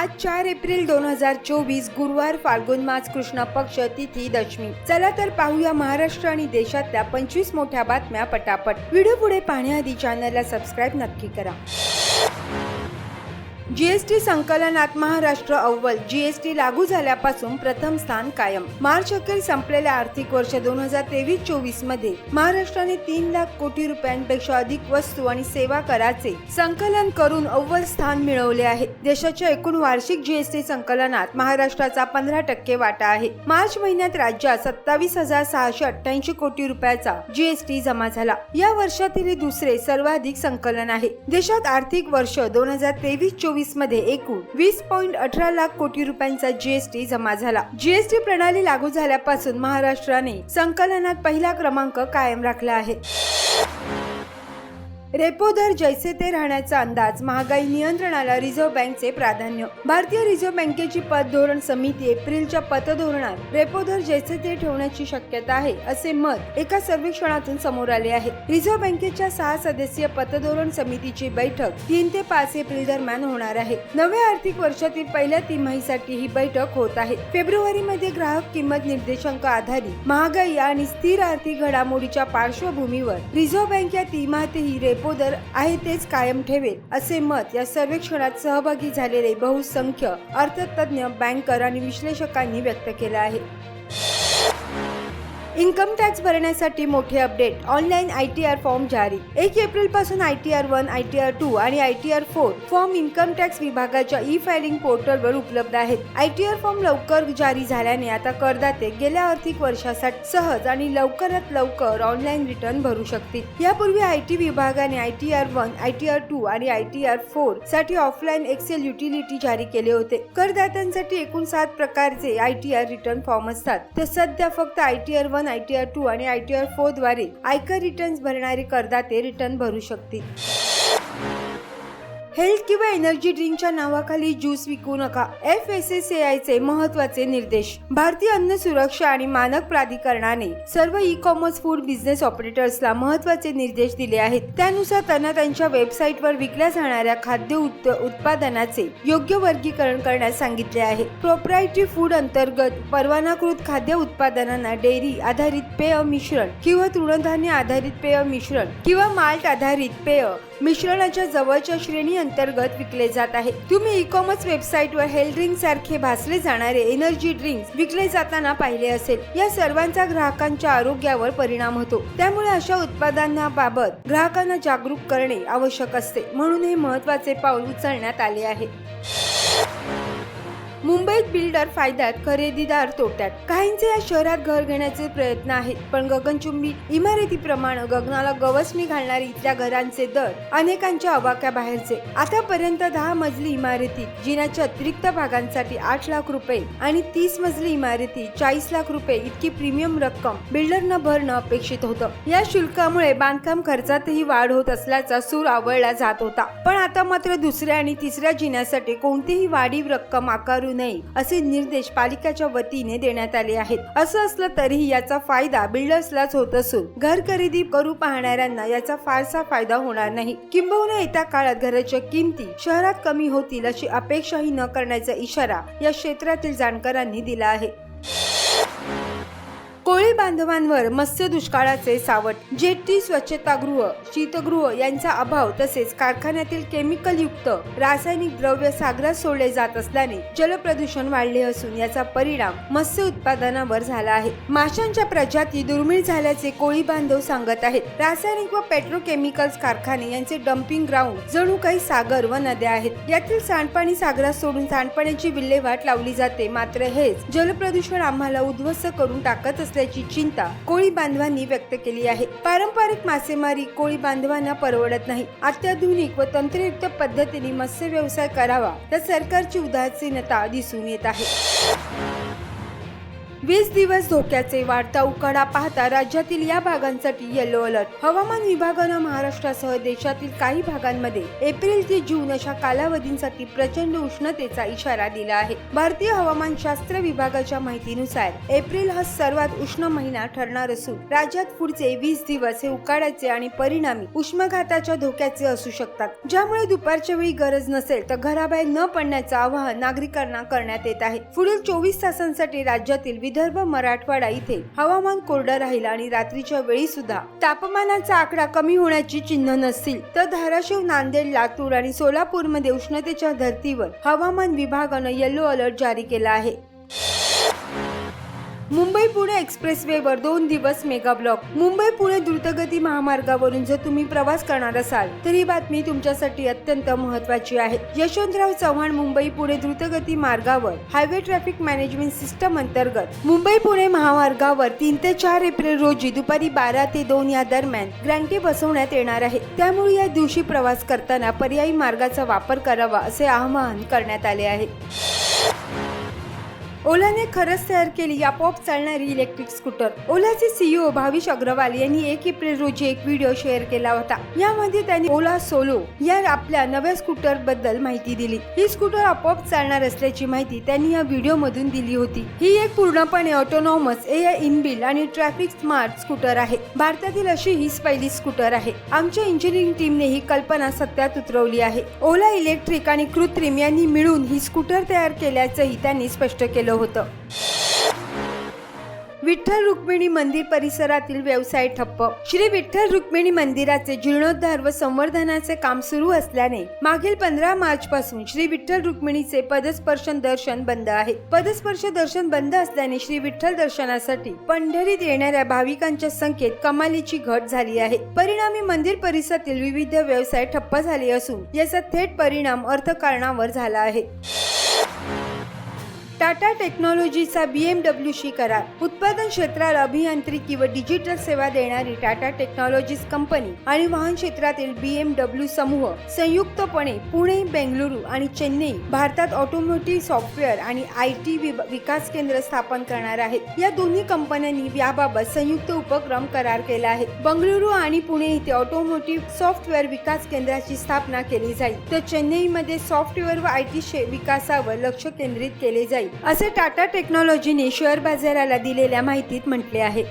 आज चार एप्रिल दोन हजार चोवीस गुरुवार फाल्गुन मास कृष्ण पक्ष तिथी दशमी. चला तर पाहूया महाराष्ट्र आणि देशातल्या पंचवीस मोठ्या बातम्या पटापट. व्हिडिओ पुढे पाहण्याआधी चॅनलला सबस्क्राईब नक्की करा. जीएसटी संकलनात महाराष्ट्र अव्वल जीएसटी लागू झाल्यापासून प्रथम स्थान कायम. मार्च अखेर संपलेल्या आर्थिक वर्ष दोन हजार तेवीस चोवीसमध्ये महाराष्ट्राने तीन लाख कोटी रुपयांपेक्षा अधिक वस्तू आणि सेवा कराचे संकलन करून अव्वल स्थान मिळवले आहे. देशाच्या एकूण वार्षिक जीएसटी संकलनात महाराष्ट्राचा पंधरा टक्के वाटा आहे. मार्च महिन्यात राज्यात सत्तावीस हजार सहाशे अठ्ठ्याऐंशी कोटी रुपयाचा जीएसटी जमा झाला. या वर्षातील दुसरे सर्वाधिक संकलन आहे. देशात आर्थिक वर्ष दोन हजार तेवीस चोवीस मध्ये एकूण वीस पॉईंट अठरा लाख कोटी रुपयांचा जीएसटी जमा झाला. जीएसटी प्रणाली लागू झाल्यापासून महाराष्ट्राने संकलनात पहिला क्रमांक कायम राखला आहे. रेपो दर जैसे ते राहण्याचा अंदाज महागाई नियंत्रणाला रिझर्व्ह बँकचे प्राधान्य. भारतीय रिझर्व्ह बँकेची पतधोरण समिती एप्रिलच्या पतधोरणात रेपो दर जैसे ते ठेवण्याची शक्यता आहे असे मत एका सर्वेक्षणातून समोर आले आहे. रिझर्व्ह बँकेच्या सहा सदस्यीय पतधोरण समितीची बैठक तीन ते पाच एप्रिल दरम्यान होणार आहे. नव्या आर्थिक वर्षातील पहिल्या तिमाहीसाठी ही बैठक होत आहे. फेब्रुवारी मध्ये ग्राहक किंमत निर्देशांक आधारित महागाई आणि स्थिर आर्थिक घडामोडीच्या पार्श्वभूमीवर रिझर्व्ह बँक या तिमाहीतही रेपो अगोदर आहे तेच कायम ठेवेल असे मत या सर्वेक्षणात सहभागी झालेले बहुसंख्य अर्थतज्ञ बँकर आणि विश्लेषकांनी व्यक्त केलं आहे. इन्कम टॅक्स भरण्यासाठी मोठे update. Online I T R form जारी. एक एप्रिलपासून I T R one I T R two आणि I T R four form income tax विभागाच्या ई फायलिंग पोर्टलवर उपलब्ध आहेत. आय टी आर फॉर्म लवकर जारी झाल्याने आता करदाते गेल्या आर्थिक वर्षासाठी सहज आणि लवकरात लवकर ऑनलाईन रिटर्न भरू शकतील. यापूर्वी आय टी विभागाने I T R one I T R two आणि आय टी आर फोरसाठी ऑफलाईन एक्सेल युटिलिटी जारी केले होते. करदात्यांसाठी एकूण सात प्रकारचे I T R return form असतात. तर सध्या फक्त I T R one I T R two आणि आय टी आर फोरद्वारे आयकर रिटर्न्स भरणारे करदाते रिटर्न भरू शकतील. हेल्थ किंवा एनर्जी ड्रिंकच्या नावाखाली ज्यूस विकू नका. एफ एस एस ए चे महत्त्वाचे निर्देश. भारतीय अन्न सुरक्षा आणि मानक प्राधिकरणाने सर्व ई कॉमर्स फूड बिझनेस ऑपरेटर्सला महत्त्वाचे निर्देश दिले आहेत. त्यानुसार त्यांना त्यांच्या वेबसाईटवर विकल्या जाणाऱ्या खाद्य उत- उत्पादनाचे योग्य वर्गीकरण करण्यास सांगितले आहे. प्रोप्रायटरी फूड अंतर्गत परवानाकृत खाद्य उत्पादनांना डेअरी आधारित पेय मिश्रण किंवा तृणधान्य आधारित पेय मिश्रण किंवा माल्ट आधारित पेय मिश्रणाच्या जवळच्या श्रेणी अंतर्गत विकले जात आहे. तुम्ही ई कॉमर्स वेबसाईटवर हेल्थ ड्रिंक सारखे भासले जाणारे एनर्जी ड्रिंक्स विकले जाताना पाहिले असेल. या सर्वांचा ग्राहकांच्या आरोग्यावर परिणाम होतो. त्यामुळे अशा उत्पादनाबाबत ग्राहकांना जागरूक करणे आवश्यक असते. म्हणून हे महत्त्वाचे पाऊल उचलण्यात आले आहे. बिल्डर फायद्यात खरेदीदार तोट्यात. काहींचे या शहरात घर घेण्याचे प्रयत्न आहेत पण गगनचुंबी इमारतीप्रमाणे गगनाला गवसणी घालणारी इथल्या घरांचे दर अनेकांच्या अवाक्या बाहेरचे. आतापर्यंत दहा मजली इमारती जिन्याच्या अतिरिक्त भागांसाठी आठ लाख रुपये आणि तीस मजली इमारती चाळीस लाख रुपये इतकी प्रीमियम रक्कम बिल्डरनं भरणं अपेक्षित होतं. या शुल्कामुळे बांधकाम खर्चातही वाढ होत असल्याचा सूर आवळला जात होता. पण आता मात्र दुसऱ्या आणि तिसऱ्या जिन्यासाठी कोणतीही वाढीव रक्कम आकारू नये असे निर्देश पालिकेच्या वतीने देण्यात आले आहेत. असं असलं तरीही याचा फायदा बिल्डर्सलाच होत असून घर खरेदी करू पाहणाऱ्यांना याचा फारसा फायदा होणार नाही. किंबहुना येत्या काळात घराच्या किमती शहरात कमी होतील अशी अपेक्षाही न करण्याचा इशारा या क्षेत्रातील जाणकारांनी दिला आहे. कोळी बांधवांवर मत्स्य दुष्काळाचे सावट जेटी स्वच्छतागृह शीतगृह यांचा अभाव तसेच कारखान्यातील केमिकल युक्त रासायनिक द्रव्य सागरात सोडले जात असल्याने जलप्रदूषण वाढले असून याचा परिणाम मत्स्य उत्पादनावर झाला आहे. माशांच्या प्रजाती दुर्मिळ झाल्याचे कोळी बांधव सांगत आहेत. रासायनिक व पेट्रोकेमिकल्स कारखाने यांचे डम्पिंग ग्राउंड जणू काही सागर व नद्या आहेत. यातील सांडपाणी सागरात सोडून सांडपाण्याची विल्हेवाट लावली जाते. मात्र हेच जलप्रदूषण आम्हाला उद्ध्वस्त करून टाकत असल्याची चिंता कोळी बांधवांनी व्यक्त केली आहे. पारंपरिक मासेमारी कोळी बांधवांना परवडत नाही. अत्याधुनिक व तंत्रयुक्त पद्धतीने मत्स्य व्यवसाय करावा. तर सरकारची उदासीनता दिसून येत आहे. वीस दिवस धोक्याचे वाढता उकाडा पाहता राज्यातील या भागांसाठी येलो अलर्ट हवामान विभागानं महाराष्ट्रासह देशातील काही भागांमध्ये एप्रिल ते जून अशा कालावधींसाठी प्रचंड उष्णतेचा इशारा दिला आहे. भारतीय हवामानशास्त्र विभागाच्या माहितीनुसार एप्रिल हा सर्वात उष्ण महिना ठरणार असून राज्यात पुढचे वीस दिवस हे उकाड्याचे आणि परिणामी उष्माघाताच्या धोक्याचे असू शकतात. ज्यामुळे दुपारच्या वेळी गरज नसेल तर घराबाहेर न पडण्याचं आवाहन नागरिकांना करण्यात येत आहे. पुढील चोवीस तासांसाठी राज्यातील विदर्भ मराठवाडा इथे हवामान कोरडं राहील आणि रात्रीच्या वेळी सुद्धा तापमानाचा आकडा कमी होण्याची चिन्ह नसतील तर धाराशिव नांदेड लातूर आणि सोलापूरमध्ये उष्णतेच्या धर्तीवर हवामान विभागानं येलो अलर्ट जारी केला आहे. मुंबई पुणे एक्सप्रेसवेवर दोन दिवस मेगा ब्लॉक. मुंबई पुणे द्रुतगती महामार्गावरून जर तुम्ही प्रवास करणार असाल तर ही बातमी तुमच्यासाठी अत्यंत महत्वाची आहे. यशवंतराव चव्हाण मुंबई पुणे द्रुतगती मार्गावर हायवे ट्रॅफिक मॅनेजमेंट सिस्टम अंतर्गत. मुंबई पुणे महामार्गावर तीन ते चार एप्रिल रोजी दुपारी बारा ते दोन या दरम्यान ग्रँटी बसवण्यात येणार आहे. त्यामुळे या दिवशी प्रवास करताना पर्यायी मार्गाचा वापर करावा असे आवाहन करण्यात आले आहे. ओलाने खरंच तयार केली आपोआप चालणारी इलेक्ट्रिक स्कूटर ओलाचे सीईओ भाविश अग्रवाल यांनी एक एप्रिल रोजी एक व्हिडिओ शेअर केला होता. यामध्ये त्यांनी ओला सोलो या आपल्या नव्या स्कूटरबद्दल माहिती दिली. ही स्कूटर आपोआप चालणार असल्याची माहिती त्यांनी या व्हिडिओ मधून दिली होती. ही एक पूर्णपणे ऑटोनॉमस ए आय इनबिल्ड आणि ट्रॅफिक स्मार्ट स्कूटर आहे. भारतातील अशी ही पहिली स्कूटर आहे. आमच्या इंजिनिअरिंग टीमने ही कल्पना सत्यात उतरवली आहे. ओला इलेक्ट्रिक आणि कृत्रिम यांनी मिळून ही स्कूटर तयार केल्याचंही त्यांनी स्पष्ट केलं होतं. विठ्ठल रुक्मिणी मंदिर परिसरातील व्यवसाय ठप्प. श्री विठ्ठल रुक्मिणी मंदिराचे जीर्णोद्धार व संवर्धनाचे काम सुरू असल्याने मागील पंधरा मार्च पासून श्री विठ्ठल रुक्मिणीचे पदस्पर्शन दर्शन बंद आहे. पदस्पर्श दर्शन बंद असल्याने श्री विठ्ठल दर्शनासाठी पंढरीत येणाऱ्या भाविकांच्या संख्येत कमालीची घट झाली आहे. परिणामी मंदिर परिसरातील विविध व्यवसाय ठप्प झाले असून याचा थेट परिणाम अर्थकारणावर झाला आहे. टाटा टेक्नॉलॉजीचा बी एम डब्ल्यूशी करार. उत्पादन क्षेत्राला अभियांत्रिकी व डिजिटल सेवा देणारी टाटा टेक्नॉलॉजीज कंपनी आणि वाहन क्षेत्रातील बी एम डब्ल्यू समूह संयुक्तपणे पुणे बेंगळुरू आणि चेन्नई भारतात ऑटोमोटिव्ह सॉफ्टवेअर आणि आय टी विकास केंद्र स्थापन करणार आहेत. या दोन्ही कंपन्यांनी याबाबत संयुक्त उपक्रम करार केला आहे. बंगळुरू आणि पुणे इथे ऑटोमोटिव्ह सॉफ्टवेअर विकास केंद्राची स्थापना केली जाईल. तर चेन्नईमध्ये सॉफ्टवेअर व आय टी विकासावर लक्ष केंद्रित केले जाईल. असे टाटा टेक्नॉलॉजीने शेअर बाजाराला दिलेल्या माहितीत म्हटले आहे.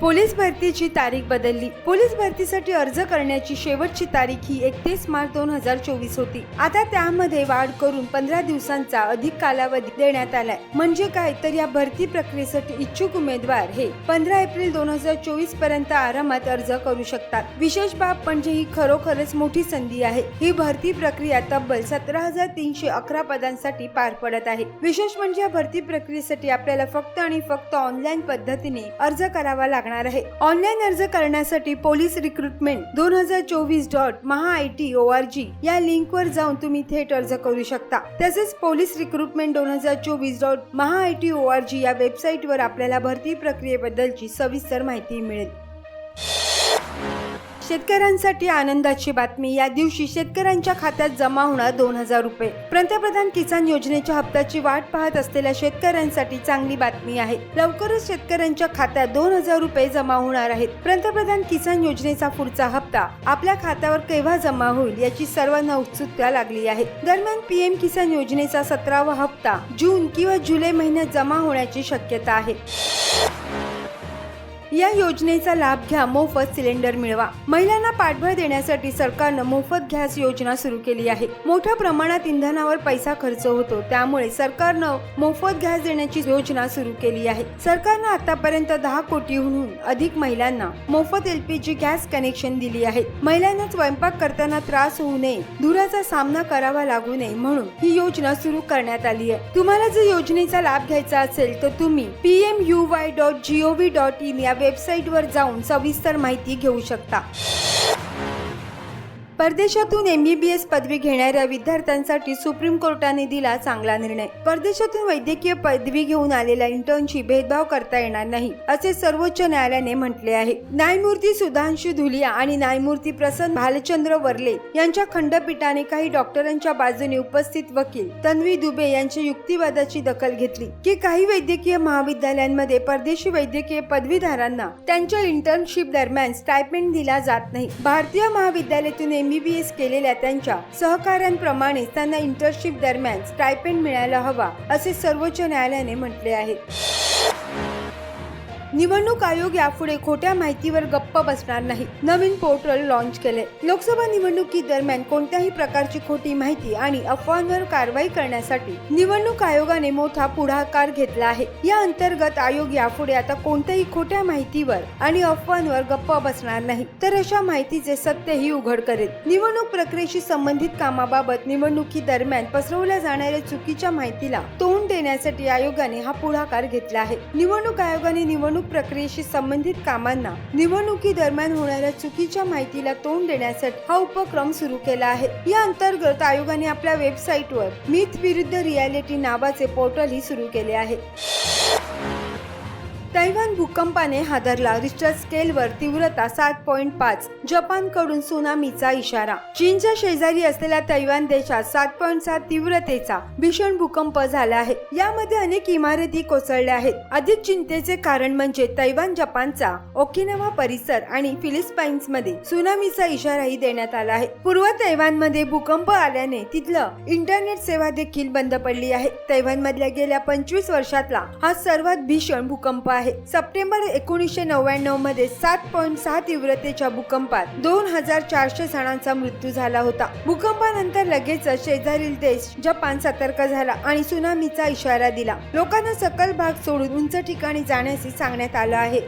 पोलीस भरतीची तारीख बदलली. पोलीस भरतीसाठी अर्ज करण्याची शेवटची तारीख ही एकतीस मार्च दोन हजार चोवीस होती. आता त्यामध्ये वाढ करून पंधरा दिवसांचा अधिक कालावधी देण्यात आलाय. म्हणजे काय? तर या भरती प्रक्रियेसाठी इच्छुक उमेदवार हे पंधरा एप्रिल दोन हजार चोवीसपर्यंत आरामात अर्ज करू शकतात. विशेष बाब म्हणजे ही खरोखरच मोठी संधी आहे. ही भरती प्रक्रिया तब्बल सतरा हजार तीनशे अकरा पदांसाठी पार पडत आहे. विशेष म्हणजे या भरती प्रक्रियेसाठी आपल्याला फक्त आणि फक्त ऑनलाईन पद्धतीने अर्ज करावा लागणार आहे. ऑनलाईन अर्ज करण्यासाठी पोलीस रिक्रुटमेंट दोन हजार चोवीस dot Maha I T O R G या लिंक वर जाऊन तुम्ही थेट अर्ज करू शकता. तसेच पोलीस रिक्रुटमेंट दोन हजार चोवीस dot Maha I T O R G या वेबसाईट वर आपल्याला भरती प्रक्रियेबद्दलची सविस्तर माहिती मिळेल. शेतकऱ्यांसाठी आनंदाची बातमी. या दिवशी शेतकऱ्यांच्या खात्यात जमा होणार दोन हजार रुपये. पंतप्रधान किसान योजनेच्या हप्त्याची वाट पाहत असलेल्या शेतकऱ्यांसाठी चांगली बातमी आहे. लवकरच शेतकऱ्यांच्या खात्यात दोन हजार रुपये जमा होणार आहेत. पंतप्रधान किसान योजनेचा पुढचा हप्ता आपल्या खात्यावर केव्हा जमा होईल याची सर्वांना उत्सुकता लागली आहे. दरम्यान पीएम किसान योजनेचा सतरावा हप्ता जून किंवा जुलै महिन्यात जमा होण्याची शक्यता आहे. या योजनेचा लाभ घ्या मोफत सिलेंडर मिळवा. महिलांना पाठबळ देण्यासाठी सरकारनं मोफत गॅस योजना सुरू केली आहे. मोठ्या प्रमाणात इंधनावर पैसा खर्च होतो त्यामुळे सरकारनं मोफत गॅस देण्याची योजना सुरू केली आहे. सरकारनं आतापर्यंत दहा कोटीहून अधिक महिलांना मोफत एलपीजी गॅस कनेक्शन दिली आहे. महिलांना स्वयंपाक करताना त्रास होऊ नये धुराचा सामना करावा लागू नये म्हणून ही योजना सुरू करण्यात आली आहे. तुम्हाला जर योजनेचा लाभ घ्यायचा असेल तर तुम्ही PM U Y dot GOV dot in या वेबसाईटवर जाऊन सविस्तर माहिती घेऊ शकता. परदेशातून एम बी बी एस पदवी घेणाऱ्या विद्यार्थ्यांसाठी सुप्रीम कोर्टाने दिला चांगला निर्णय. परदेशातून वैद्यकीय पदवी घेऊन आलेल्या इंटर्नशी भेदभाव करता येणार नाही असे सर्वोच्च न्यायालयाने म्हटले आहे. न्यायमूर्ती सुधांशु धुलिया आणि न्यायमूर्ती प्रसन्न भालचंद्र वर्ले यांच्या खंडपीठाने काही डॉक्टरांच्या बाजूने उपस्थित वकील तन्वी दुबे यांच्या युक्तिवादाची दखल घेतली की काही वैद्यकीय महाविद्यालयांमध्ये परदेशी वैद्यकीय पदवीधारांना त्यांच्या इंटर्नशिप दरम्यान स्टायपेंड दिला जात नाही. भारतीय महाविद्यालयातून एम एमबीबीएस केलेल्या त्यांच्या सहकाऱ्यांप्रमाणे त्यांना इंटर्नशिप दरम्यान स्टायपेंड मिळायला हवा असे सर्वोच्च न्यायालयाने म्हटले आहे. निवडणूक आयोग यापुढे खोट्या माहितीवर गप्प बसणार नाही. नवीन पोर्टल लॉन्च केले. लोकसभा निवडणुकी दरम्यान कोणत्याही प्रकारची खोटी माहिती आणि अफवांवर कारवाई करण्यासाठी निवडणूक आयोगाने मोठा पुढाकार घेतला आहे. या अंतर्गत आयोग यापुढे आता कोणत्याही खोट्या माहितीवर आणि अफवांवर गप्प बसणार नाही. तर अशा माहितीचे सत्यही उघड करेल. निवडणूक प्रक्रियेशी संबंधित कामाबाबत निवडणुकी दरम्यान पसरवल्या जाणाऱ्या चुकीच्या माहितीला तोंड देण्यासाठी आयोगाने हा पुढाकार घेतला आहे. निवडणूक आयोगाने निवडणूक प्रक्रियेशी संबंधित कामांना निवडणुकी दरम्यान होणाऱ्या चुकीच्या माहितीला तोंड देण्यासाठी हा उपक्रम सुरू केला आहे. या अंतर्गत आयोगाने आपल्या वेबसाईटवर मिथ विरुद्ध रियालिटी नावाचे पोर्टलही सुरू केले आहे. तैवान भूकंपाने हादरला. रिस्टर स्केलवर तीव्रता सात पॉईंट पाच. जपानकडून सुनामीचा इशारा. चीनच्या शेजारी असलेल्या तैवान देशात सात पॉईंट सात तीव्रतेचा भीषण भूकंप झाला आहे. यामध्ये अनेक इमारती कोसळल्या आहेत. अधिक चिंतेचे कारण म्हणजे तैवान जपानचा ओकिनावा परिसर आणि फिलिपाईन्समध्ये सुनामीचा इशाराही देण्यात आला आहे. पूर्व तैवानमध्ये भूकंप आल्याने तिथलं इंटरनेट सेवा देखील बंद पडली आहे. तैवान मधल्या गेल्या पंचवीस वर्षातला हा सर्वात भीषण भूकंप आहे. आहे. सप्टेंबर एकोणीसशे नव्याण्णवमध्ये सात पॉईंट सहा तीव्रतेच्या भूकंपात दोन हजार चारशे जणांचा मृत्यू झाला होता. भूकंपानंतर लगेचच शेजारील देश जपान सतर्क झाला आणि सुनामीचा इशारा दिला. लोकांना सकल भाग सोडून उंच ठिकाणी जाण्याचे सांगण्यात आलं आहे.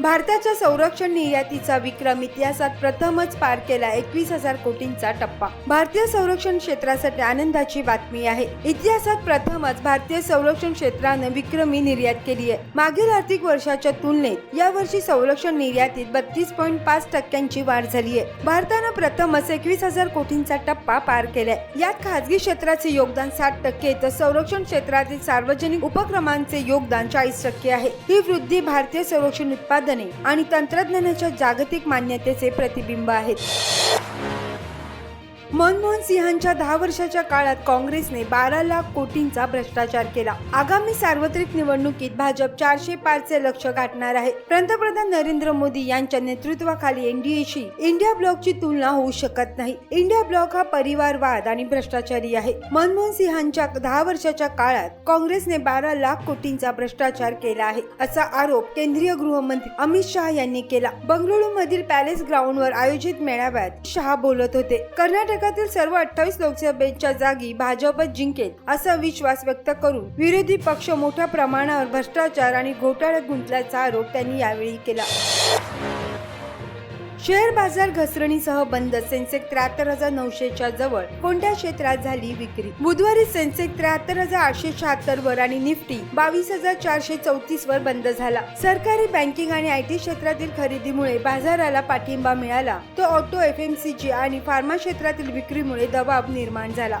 भारताच्या संरक्षण निर्यातीचा विक्रम इतिहासात प्रथमच पार केला एकवीस हजार कोटींचा टप्पा. भारतीय संरक्षण क्षेत्रासाठी आनंदाची बातमी आहे. इतिहासात प्रथमच भारतीय संरक्षण क्षेत्रानं विक्रमी निर्यात केली आहे. मागील आर्थिक वर्षाच्या तुलनेत यावर्षी संरक्षण निर्यातीत बत्तीस पॉईंट पाच टक्क्यांची वाढ झाली आहे. भारतानं प्रथमच एकवीस हजार कोटींचा टप्पा पार केलाय. यात खासगी क्षेत्राचे योगदान साठ टक्के तर संरक्षण क्षेत्रातील सार्वजनिक उपक्रमांचे योगदान चाळीस टक्के आहे. ही वृद्धी भारतीय संरक्षण उत्पादन आणि तंत्रज्ञानाच्या जागतिक मान्यतेचे प्रतिबिंब आहेत. मनमोहन सिंहांच्या दहा वर्षाच्या काळात काँग्रेसने बारा लाख कोटींचा भ्रष्टाचार केला. आगामी सार्वत्रिक निवडणुकीत भाजप चारशे पाचचे लक्ष गाठणार आहे. पंतप्रधान नरेंद्र मोदी यांच्या नेतृत्वाखाली एनडीएशी इंडिया ब्लॉकची तुलना होऊ शकत नाही. इंडिया ब्लॉक हा परिवारवाद आणि भ्रष्टाचारी आहे. मनमोहन सिंहांच्या दहा वर्षाच्या काळात काँग्रेसने बारा लाख कोटींचा भ्रष्टाचार केला आहे असा आरोप केंद्रीय गृहमंत्री अमित शहा यांनी केला. बंगळुरू मधील पॅलेस ग्राउंडवर आयोजित मेळाव्यात शहा बोलत होते. कर्नाटक कर्नाटकातील सर्व अठ्ठावीस लोकसभेच्या जागी भाजप जिंकेल असा विश्वास व्यक्त करून विरोधी पक्ष मोठ्या प्रमाणावर भ्रष्टाचार आणि घोटाळ्यात गुंतल्याचा आरोप त्यांनी यावेळी केला. शेअर बाजार घसरणीसह बंद. सेन्सेक्स त्र्याहत्तर हजार नऊशेच्या जवळ कोणत्या क्षेत्रात झाली विक्री. बुधवारी सेन्सेक्स त्र्याहत्तर हजार आठशे शहात्तर वर आणि निफ्टी बावीस हजार चारशे चौतीस वर बंद झाला. सरकारी बँकिंग आणि आय टी क्षेत्रातील खरेदीमुळे बाजाराला पाठिंबा मिळाला. तो ऑटो एफएमसीजी आणि फार्मा क्षेत्रातील विक्रीमुळे दबाव निर्माण झाला.